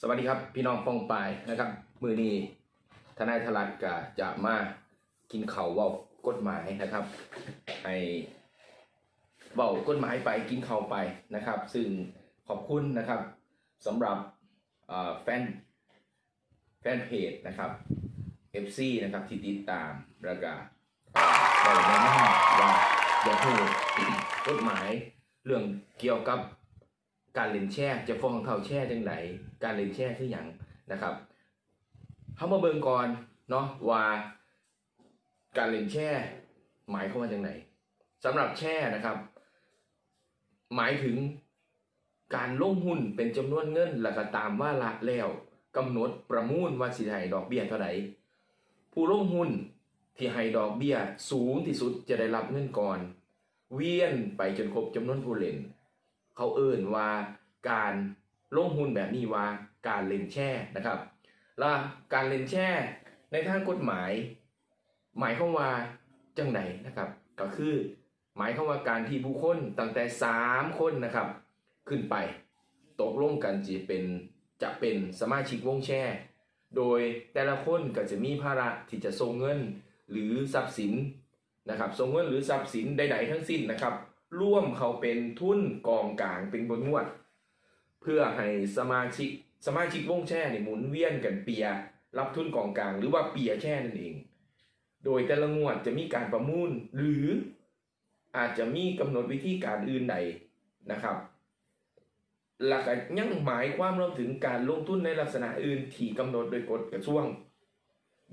สวัสดีครับพี่น้องป้องปายนะครับ มือนี้ทนายธรัตก็จะมากินเขาเว่ากฎหมายนะครับให้เว่ากฎหมายไปกินเขาไปนะครับ ซึ่งขอบคุณนะครับสำหรับแฟนแฟนเพจนะครับ FC นะครับที่ติดตามแล้วก็เอ่อได้แนะนำว่าอยากรู้กฎหมายเรื่องเกี่ยวกับ การเล่นแช่จะฟ้องเท่าแช่จังไหนการเล่นแช่คืออย่างนะครับเขามาเบิ่งก่อนเนาะว่าการเล่นแช่ หมายเข้ามว่าจังไหนสำหรับแช่นะครับ หมายถึงการลงหุ้นเป็นจำนวนเงินแล้วก็ตามว่าละแล้วกำหนดประมูลว่าสิให้ดอกเบี้ยเท่าไหร่ผู้ลงหุ้นที่ให้ดอกเบี้ยสูงที่สุดจะได้รับเงินก่อน เวียนไปจนครบจำนวนผู้เล่น เขาเอ่นว่าการลงหุ้นแบบนี้ว่าการเล่นแช่นะครับ และการเล่นแช่ในทางกฎหมาย หมายความว่าจังไหนนะครับ ก็คือหมายความว่าการที่บุคคลตั้งแต่ 3 คนนะครับ ขึ้นไปตกลงกันจะเป็นจะเป็นสมาชิกวงแช่โดยแต่ละคนก็จะมีภาระที่จะส่งเงินหรือทรัพย์สินนะครับส่งเงินหรือทรัพย์สินใดๆทั้งสิ้นนะครับ ร่วมเขาเป็นทุนกองกลางเป็นบนงวด เพื่อให้สมาชิกสมาชิกวงแช่เนี่ยหมุนเวียนกันเปียรับทุนกองกลางหรือว่าเปียแช่นั่นเอง โดยแต่ละงวดจะมีการประมูลหรืออาจจะมีกำหนดวิธีการอื่นใดนะครับ หลักยังหมายความรวมถึงการลงทุนในลักษณะอื่นที่กำหนดโดยกฎกระทรวง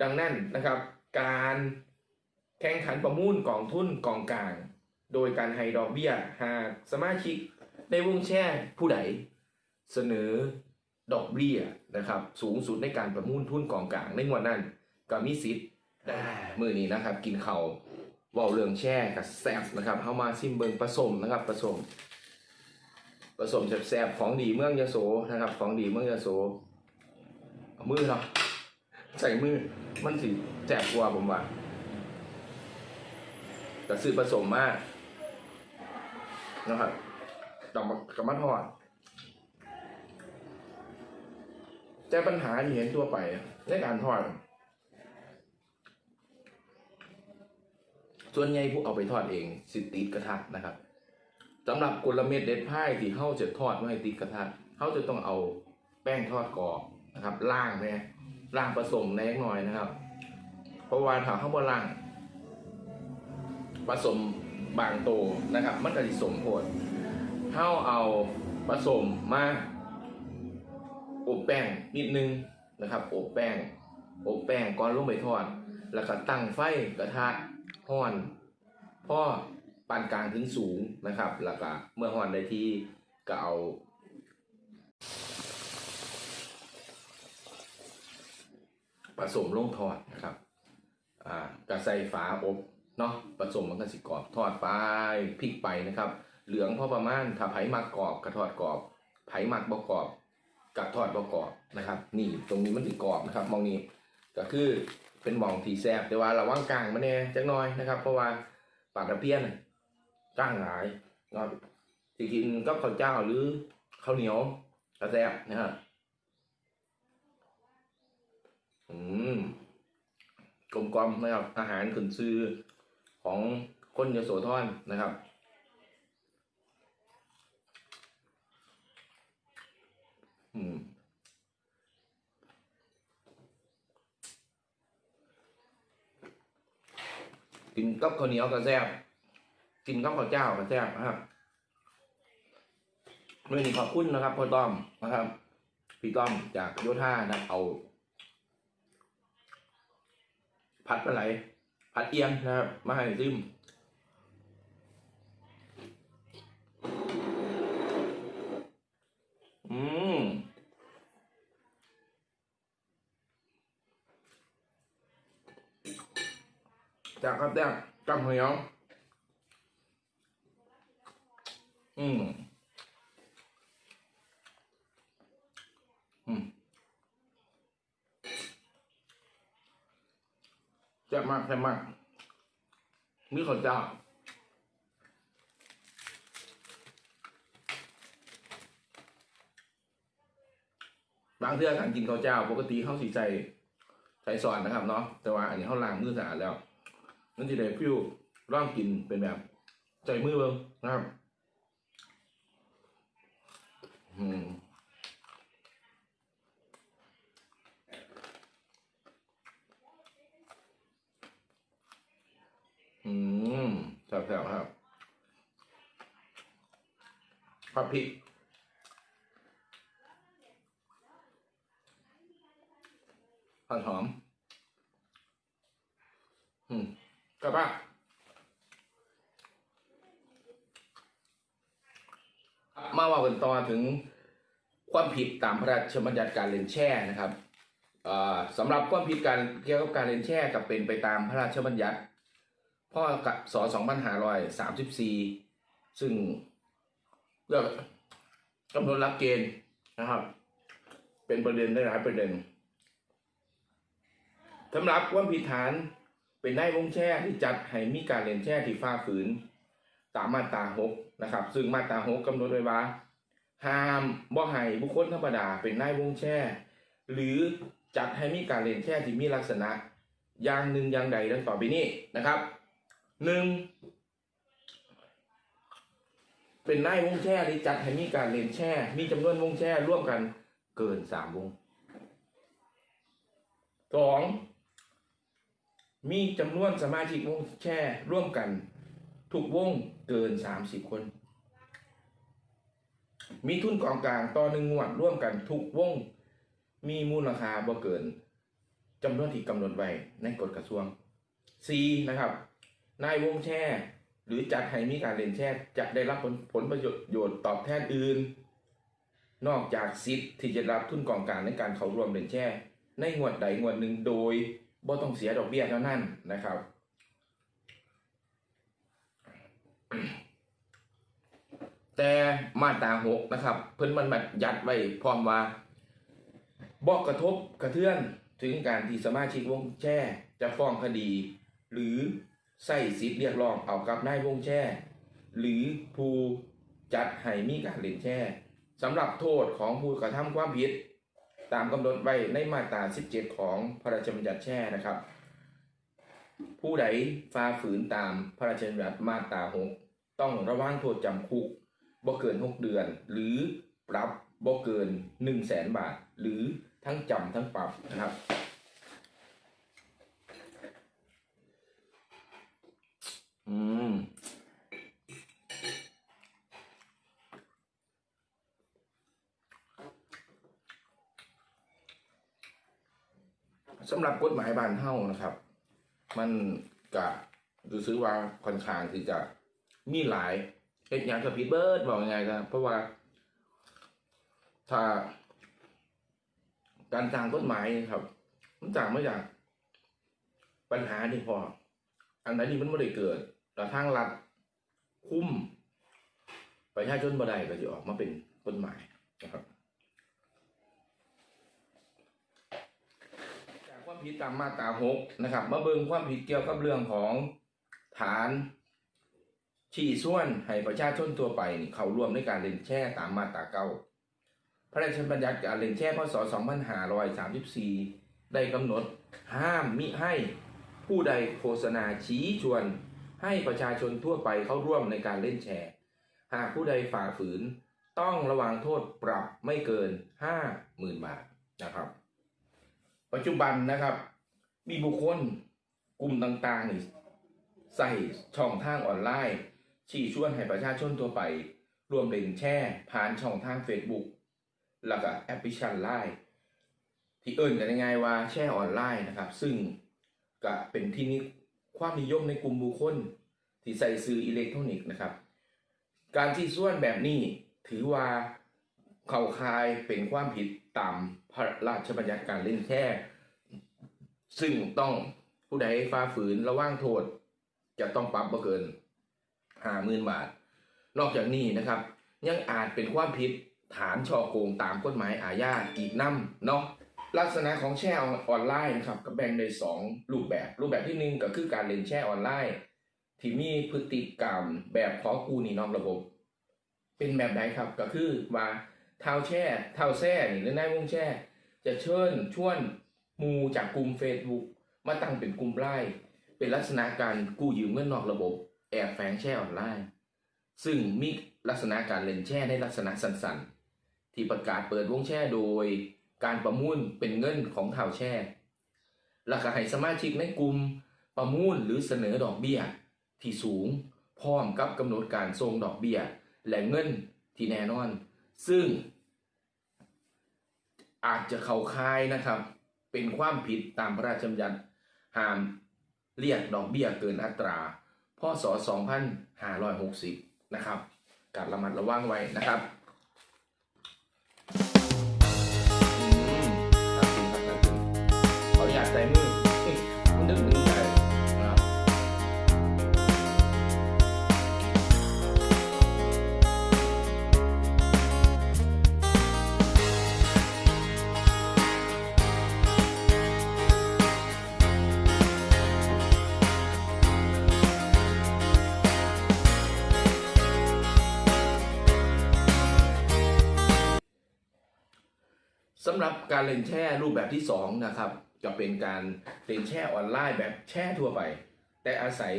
ดังนั้นนะครับ การแข่งขันประมูลกองทุนกองกลาง โดยการให้ดอกเบี้ยหากสมาชิกในวงแช่ผู้ใดเสนอดอกเบี้ยนะครับสูงสุดในการประมูลทุนกองกลางในงวดนั้นก็มีสิทธิ์ได้มือนี้นะครับ กินเขาวเว่าเรื่องแช่กับแซบนะครับเข้ามาซิมเบิงผสมนะครับผสมผสมแซบๆของดีเมืองยโสนะครับ ของดีเมืองยโสเอามือเนาะใส่มือมันสิแสบกว่าผมว่าแต่ซื้อผสมมาก นะครับกมะกระมัดทอด แต่ปัญหาที่เห็นทั่วไปในการทอด ส่วนใหญ่ผู้เอาไปทอดเองสิติดกระทะนะครับสำหรับกลเม็ดเด็ดพ่ายที่เข้าจะทอดไม่ติดกระทะเขาจะต้องเอาแป้งทอดกรอบนะครับล่างเนี่ยล่างผสมแน่หน่อยนะครับ เพราะว่าถ้าเขาบ่ล่างผสม บางโตนะครับ มันก็สิสมโพดเท่าเอาผสมมาอบแป้งนิดนึงนะครับอบแป้งอบแป้งก่อนลงไปทอด แล้วก็ตั้งไฟกระทะห้อนพ่อปานกลางถึงสูงนะครับ แล้วก็เมื่อห้อนได้ที่ก็เอาผสมลงทอดนะครับ อ่ากระใส่ฝาอบ เนาะผสมมันก็สิกรอบทอดไปพลิกไปนะครับ เหลืองพอประมาณถ้าไผ่มักกรอบกระทอดกรอบไผ่มักบ่กรอบกับทอดบ่กรอบนะครับ นี่ตรงนี้มันสิกรอบนะครับมองนี้ก็คือเป็นหมองที่แซ่บแต่ว่าระวังกลางมันแน่จักหน่อยนะครับ เพราะว่าปากระเพี้ยนกลางหลายเนาะสิกินกับข้าวเจ้าหรือข้าวเหนียวกระแซ่บนะครับอืมกลมกลอมนะครับอาหารขึ้นซื้อ ของคนยโสธรนะครับอืมกินกับข้าวเหนียวกระแซบกินกับข้าวเจ้ากระแซบนะครับเมื่อนี้ขอบคุณนะครับพ่อต้อมนะครับ พี่ต้อมจากโยธานะเอาผัดปลาไหล ผัดเอียงนะครับ มาให้ซิมอืมจากครับจากกำเหนียวอืมอืม แซ่บมากแซ่บมากมีข้าวเจ้าบางเทื่อการกินข้าวเจ้า ปกติเขาสีใส่ใส่ซอนนะครับเนาะแต่ว่าอันนี้เขาล้างมือสะอาดแล้วนั่นที่ได้ฟิวร่องกินเป็นแบบใจมือเบิ่งนะครับ อืมอืม แซ่บๆครับผัดพริกผัดหอม อืมกลับบ้านมาว่ากันต่อถึงความผิดตามพระราชบัญญัติการเล่นแช่นะครับอ่อสำหรับความผิดการเกี่ยวกับการเล่นแช่กับเป็นไปตามพระราชบัญญัติ พ่อกับส2534ซึ่งเรื่องกำหนดหลักเกณฑ์นะครับ เป็นประเด็นได้หลายประเด็นสำหรับความผิดฐานเป็นได้วงแช่ที่จัดให้มีการเล่นแช่ที่ฝ่าฝืน ตามมาตราหกนะครับ ซึ่งมาตราหกกำหนดไว้ว่าห้ามบ่ให้บุคคลธรรมดาเป็นนายวงแช่ หรือจัดให้มีการเล่นแช่ที่มีลักษณะ อย่างหนึ่งอย่างใดดังต่อไปนี้นะครับ หนึ่งเป็นนายวงแช่ที่จัดให้มีการเล่นแช่ มีจำนวนวงแช่ร่วมกันเกินสามวงสองมีจำนวนสมาชิกวงแช่ร่วมกัน ทุกวงเกิน30คน มีทุนกองกลางต่อหนึ่งงวดร่วมกันทุกวง มีมูลค่าบ่เกินจำนวนที่กำหนดไว้ในกฎกระทรวง C นะครับ นายวงแช่หรือจัดให้มีการเล่นแช่จะได้รับผลผลประโยชน์ตอบแทนอื่น นอกจากสิทธิ์ที่จะรับทุนกองกลางในการเข้าร่วมเล่นแช่ในงวดใดงวดหนึ่งโดยบ่ต้องเสียดอกเบี้ยเท่านั้นนะครับแต่มาตราหกนะครับ เพิ่นมันบัญญัติไว้พร้อมว่าบอกกระทบกระเทือนถึงการที่สมาชิกวงแช่จะฟ้องคดี หรือ ใส่สิทธิ์เรียกร้องเอากับนายวงแช่ หรือผู้จัดให้มีการเล่นแช่สำหรับโทษของผู้กระทำความผิด ตามกำหนดไว้ในมาตรา 17 ของพระราชบัญญัติแช่นะครับ ผู้ใดฝ่าฝืนตามพระราชบัญญัติมาตรา6ต้องระวางโทษจำคุกบ่เกิน 6 เดือน หรือปรับบ่เกิน 1 0 0 0 0แสนบาท หรือทั้งจำทั้งปรับนะครับ อืมสำหรับกฎหมายบ้านเฮานะครับ มันกะรู้สึกว่าค่อนข้างที่จะมีหลายเหตุอย่างกับผิดเบิร์ดบอกยังไงครับเพราะว่า ถ้า การจางกฎหมายครับ มันจางมาจากปัญหาที่พอ อันไหนที่มันไม่ได้เกิด แต่ทางรัฐคุ้มประชาชนบ่ได้ก็จะออกมาเป็นกฎหมายนะครับจากความผิดตามมาตราหกนะครับมาเบิ่งความผิดเกี่ยวกับเรื่องของฐานชี้ส่วนให้ประชาชนทั่วไปเขาร่วมในการเล่นแช่ตามมาตราเก้าพระราชบัญญัติการเล่นแช่พศ 2534 ได้กำหนดห้ามมิให้ผู้ใดโฆษณาชี้ชวน ให้ประชาชนทั่วไปเข้าร่วมในการเล่นแชร์ หากผู้ใดฝ่าฝืนต้องระวังโทษปรับไม่เกิน 50,000 บาทนะครับ ปัจจุบันนะครับ มีบุคคลกลุ่มต่างๆ ใส่ช่องทางออนไลน์ ชี้ชวนให้ประชาชนทั่วไปรวมเล่นแช่ผ่านช่องทาง Facebook แล้วก็แอปพลิเคชันไลน์ที่เอิ่นกันง่ายว่าแช่ออนไลน์นะครับ ซึ่งก็เป็นที่นิ ความนิยมในกลุ่มบุคคลที่ใส่สื่ออิเล็กทรอนิกส์นะครับ การที่ส่วนแบบนี้ถือว่าเข้าข่ายเป็นความผิดตามพระราชบัญญัติการเล่นแช่ซึ่งต้องผู้ใดฝ่าฝืนระว่างโทษ จะต้องปรับบ่เกินห้าหมื่นบาท นอกจากนี้นะครับ ยังอาจเป็นความผิดฐานช่อโกงตามกฎหมายอาญาอีกนำเนาะ ลักษณะของแช่ออนไลน์นะครับก็แบ่งในสองรูปแบบ รูปแบบที่หนึ่งก็คือการเล่นแช่ออนไลน์ ที่มีพฤติกรรมแบบขอกู้หนี้นอกระบบ เป็นแบบไหนครับก็คือว่าเท้าแช่เท้าแช่หรือนายวงแช่จะเชิญชวนมูจากกลุ่ม Facebook มาตั้งเป็นกลุ่มไล่เป็นลักษณะการกู้ยืมเงินนอกระบบ แอบแฝงแช่ออนไลน์ ซึ่งมีลักษณะการเล่นแช่ในลักษณะสั้นๆ ที่ประกาศเปิดวงแช่โดย การประมูลเป็นเงินของเท้าแช่แล้วก็ให้สมาชิกในกลุ่มประมูลหรือเสนอดอกเบี้ย ที่สูงพร้อมกับกำหนดการทรงดอกเบี้ย และเงินที่แน่นอน ซึ่ง อาจจะเข้าค่ายนะครับ เป็นความผิดตามพระราชบัญญัติห้ามเรียกดอกเบี้ยเกินอัตราพศ2560 นะครับ การระมัดระวังไว้นะครับ หรับการเล่นแช่รูปแบบที่2นะครับจะเป็นการเล่นแช่ออนไลน์แบบแช่ทั่วไป แต่อาศัย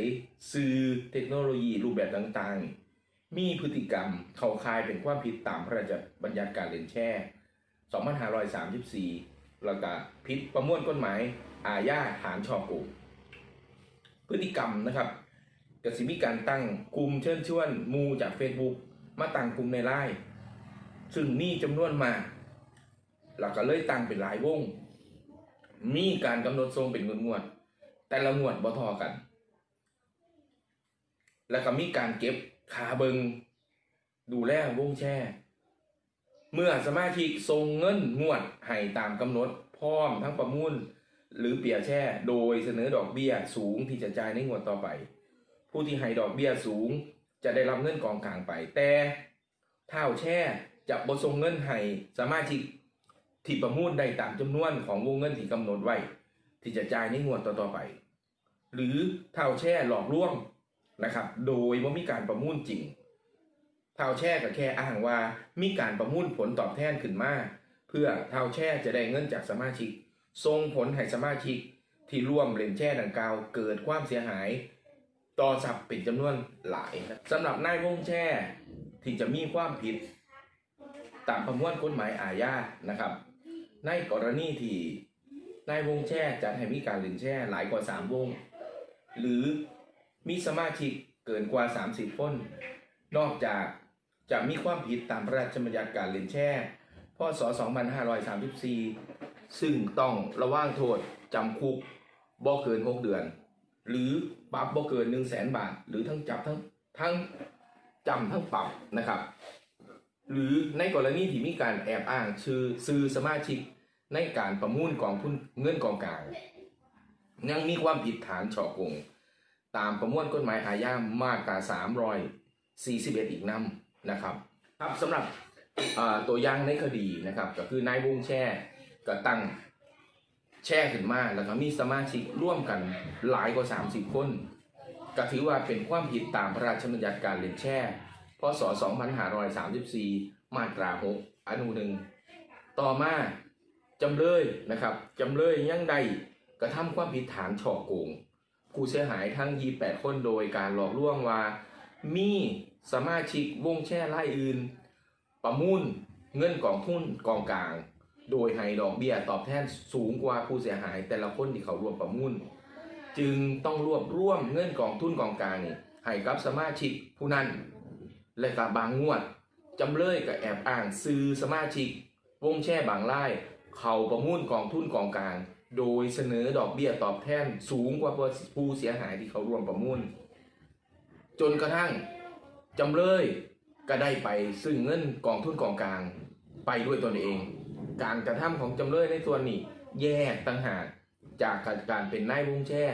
สื่อเทคโนโลยีรูปแบบต่างๆ มีพฤติกรรมเข้าข่ายเป็นความผิดตามพระราชบัญญัติการเล่นแช่ 2534 แล้วก็ผิดประมวลกฎหมายอาญาฐานช่อโกงพฤติกรรมนะครับกสิมีการตั้งกลุ่มเชิญชวนมูจาก Facebook มาตั้งกลุ่มในไลน์ซึ่งมีจำนวนมาก แล้วก็เลยตั้งเป็นหลายวง มีการกำหนดทรงเป็นงวดงวดๆแต่ละงวดบ่ทอกัน แล้วก็มีการเก็บขาเบิงดูแลวงแช่ เมื่อสมาชิกทรงเงินงวดให้ตามกำหนดพร้อมทั้งประมูลหรือเปียแช่ โดยเสนอดอกเบี้ยสูงที่จะจ่ายในงวดต่อไป ผู้ที่ให้ดอกเบี้ยสูงจะได้รับเงินกองกลางไป แต่เท่าแช่จะบ่ส่งเงินให้สมาชิก ที่ประมูลได้ตามจำนวนของวงเงินที่กำหนดไว้ ที่จะจ่ายในงวดต่อๆไป หรือเท่าแช่หลอกลวงนะครับ โดยว่ามีการประมูลจริง เท่าแช่ก็แค่อ้างว่ามีการประมูลผลตอบแทนขึ้นมาเพื่อเท่าแช่จะได้เงินจากสมาชิกส่งผลให้สมาชิกที่ร่วมเล่นแช่ดังกล่าว เกิดความเสียหาย ต่อทรัพย์เป็นจำนวนหลายสำหรับนายวงแช่ที่จะมีความผิดตามประมวลกฎหมายอาญานะครับ ในกรณีที่นายวงแช่จัดให้มีการเล่นแช่หลายกว่า3วง หรือมีสมาชิกเกินกว่า 30คนนอกจากจะมีความผิดตามพระราชบัญญัติการเล่นแช่พศ 2534 ซึ่งต้องระว่างโทษจำคุกบ่เกิน 6 เดือน หรือปรับบ่เกิน 1 0 0 0 0แสนบาท หรือทั้งจับทั้งทั้งจำทั้งปรับนะครับ หรือในกรณีที่มีการแอบอ้างชื่อซื้อสมาชิก ในการประมูลกองทุนเงินกองกลางยังมีความผิดฐานฉอโกง ตามประมวลกฎหมายอาญามาตรา341 อีกนำนะครับครับสำหรับตัวอย่างในคดีนะครับ ก็คือนายวงแช่ก็ตั้งแช่ขึ้นมาแล้วก็มีสมาชิกร่วมกันหลายกว่า 30 คนก็ถือว่าเป็นความผิดตามพระราชบัญญัติการเล่นแช่พศ 2534 มาตรา 6 อนุหนึ่งต่อมา จำเลยนะครับจำเลยยังใดกระทำความผิดฐานฉอโกง ผู้เสียหายทั้ง 28 คนโดยการหลอกลวงว่า มีสมาชิกวงแช่รายอื่น ประมูลเงินกองทุนกองกลาง โดยให้ดอกเบี้ยตอบแทนสูงกว่าผู้เสียหายแต่ละคนที่เขาร่วมประมูลจึงต้องรวบรวมเงินกองทุนกองกลางนี่ให้กับสมาชิกผู้นั้น และกับบางงวดจำเลยก็แอบอ้างซื้อสมาชิก วงแช่บางราย เขาประมูลกองทุนกองกลาง โดยเสนอดอกเบี้ยตอบแทนสูงกว่าผู้เสียหายที่เขาร่วมประมูลจนกระทั่งจำเลยก็ได้ไปซึ่งเงินกองทุนกองกลางไปด้วยตนเอง การกระทำของจำเลยในส่วนนี้ แยกต่างหากจากการเป็นนายวงแช่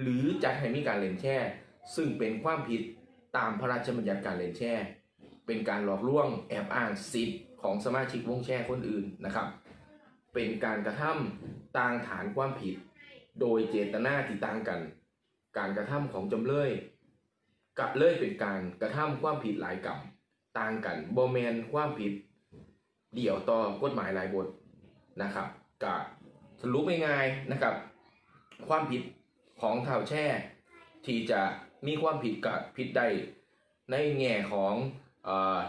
หรือจัดให้มีการเล่นแช่ ซึ่งเป็นความผิดตามพระราชบัญญัติการเล่นแช่ เป็นการหลอกลวงแอบอ้างสิทธิ์ของสมาชิกวงแช่คนอื่นนะครับ เป็นการกระทำต่างฐานความผิด โดยเจตนาที่ต่างกัน การกระทำของจำเลยกับเลยเป็นการกระทำความผิดหลายกรรมต่างกันโบแมนความผิด เดี่ยวต่อกฎหมายหลายบทนะครับกับสรุปง่ายๆนะครับ ความผิดของเท่าแช่ ที่จะมีความผิดกับผิดได้ในแง่ของเออ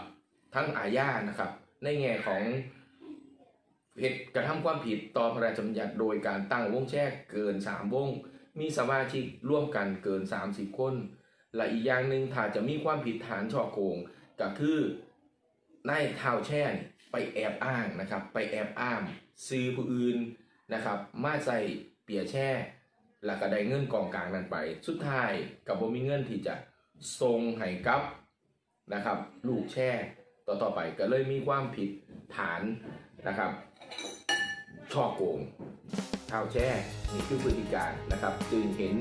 ทั้งอาญานะครับ ในแง่ของ เหตุกระทำความผิดต่อพระราชบัญญัติโดยการตั้งวงแช่เกิน3วง มีสมาชิกร่วมกันเกิน 30 คน และอีกอย่างหนึ่งถ้าจะมีความผิดฐานช่อโกงก็คือนายเท้าแช่ไปแอบอ้างนะครับ ไปแอบอ้างซื้อผู้อื่นนะครับ มาใส่เปียแช่แล้วก็ได้เงินกองกลางนั้นไป สุดท้ายกับบ่มีเงินที่จะส่งให้กับนะครับ ลูกแช่ต่อต่อไปก็เลยมีความผิดฐานนะครับ ช่อโกงเท้าแช่นี่คือพฤติการนะครับ จึงเห็น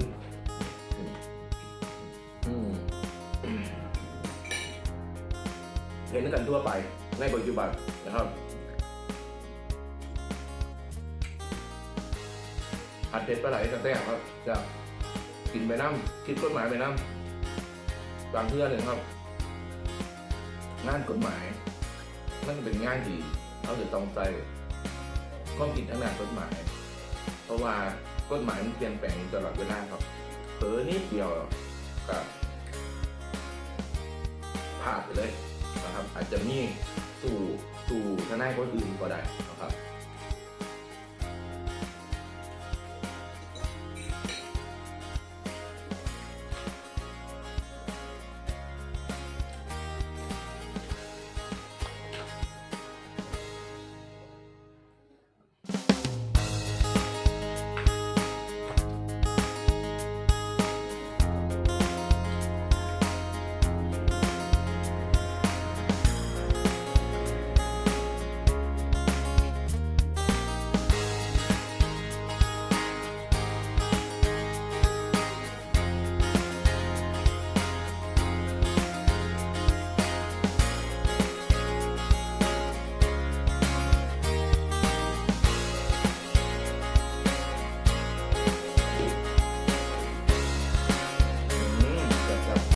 เห็นกันทั่วไปในปัจจุบันนะครับผัดเผ็ดปลาไหลกระแตกครับ จะกินไปน้ำคิดกฎหมายไปน้ำบางเพื่อนเลยครับ งานกฎหมาย มันเป็นงานที่เราจะต้องใส่ ข้อผิดทางด้านกฎหมาย เพราะว่ากฎหมายมันเปลี่ยนแปลงตลอดเวลาครับเผลอนิดเดียวก็พลาดไปเลยนะครับ อาจจะมีสู่สู่ทนายคนอื่นก็ได้นะครับ